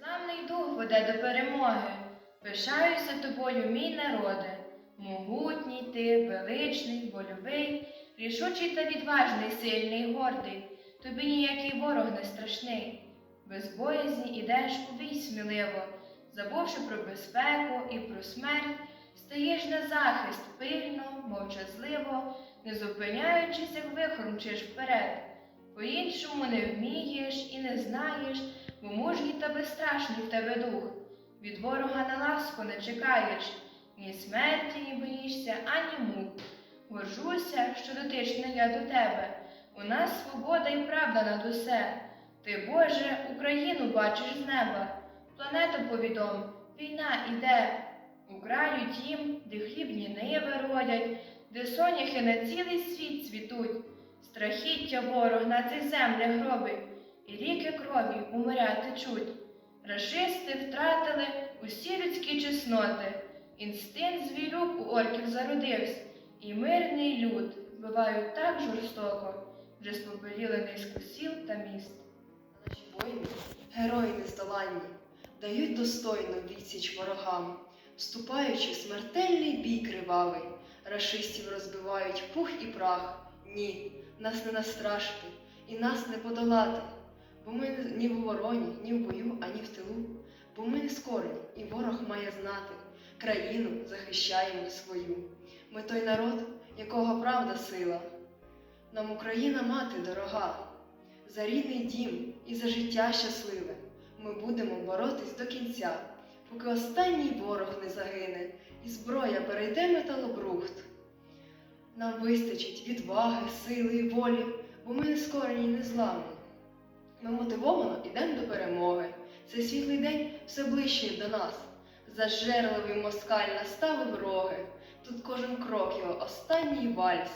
Незламний дух веде до перемоги. Пишаюся тобою, мій народе. Могутній ти, величний, вольовий, рішучий та відважний, сильний, гордий. Тобі ніякий ворог не страшний. Без боязні ідеш у бій сміливо, забувши про безпеку і про смерть, стаєш на захист пильно, мовчазливо, не зупиняючись, як вихор мчиш вперед. По-іншому не вмієш і не знаєш, бо мужній та безстрашний в тебе дух. Від ворога на ласку не чекаєш, ні смерті, ні боїшся, ані мук. Горжуся, що дотична я до тебе. У нас свобода і правда над усе. Ти, Боже, Україну бачиш з неба. Планету повідом, війна іде. У краю тім, де хлібні ниви родять, де соняхи на цілий світ цвітуть. Страхіття ворог на цих землях робить, і ріки крові у моря течуть. Рашисти втратили усі людські чесноти, інстинкт звірюк у орків зародився, і мирний люд вбивають так жорстоко, вже спопеліли низку сіл та міст. Наші воїни, герої нездоланні, дають достойно відсіч ворогам, вступаючи в смертельний бій кривавий, рашистів розбивають пух і прах. Ні, нас не настрашити і нас не подолати, бо ми ні в обороні, ні в бою, ані в тилу, бо ми не скорені, і ворог має знати, країну захищаємо свою. Ми той народ, якого правда сила. Нам Україна мати дорога за рідний дім і за життя щасливе. Ми будемо боротись до кінця, поки останній ворог не загине, і зброя перейде металобрухт. Нам вистачить відваги, сили і волі, бо ми не скорені і не зламні. Ми мотивовано йдемо до перемоги. Цей світлий день все ближче до нас. Зажерливий москаль наставив роги. Тут кожен крок його останній вальс.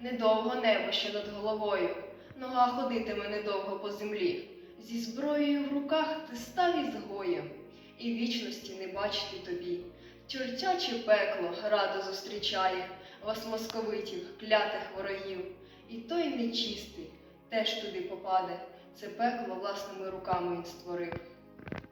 Недовго небо ще над головою. Нога ходитиме недовго по землі. Зі зброєю в руках ти став ізгоєм, і вічності не бачити тобі. Тюртяче пекло радо зустрічає вас московитів, клятих ворогів, і той нечистий теж туди попаде. Це пекло власними руками він створив.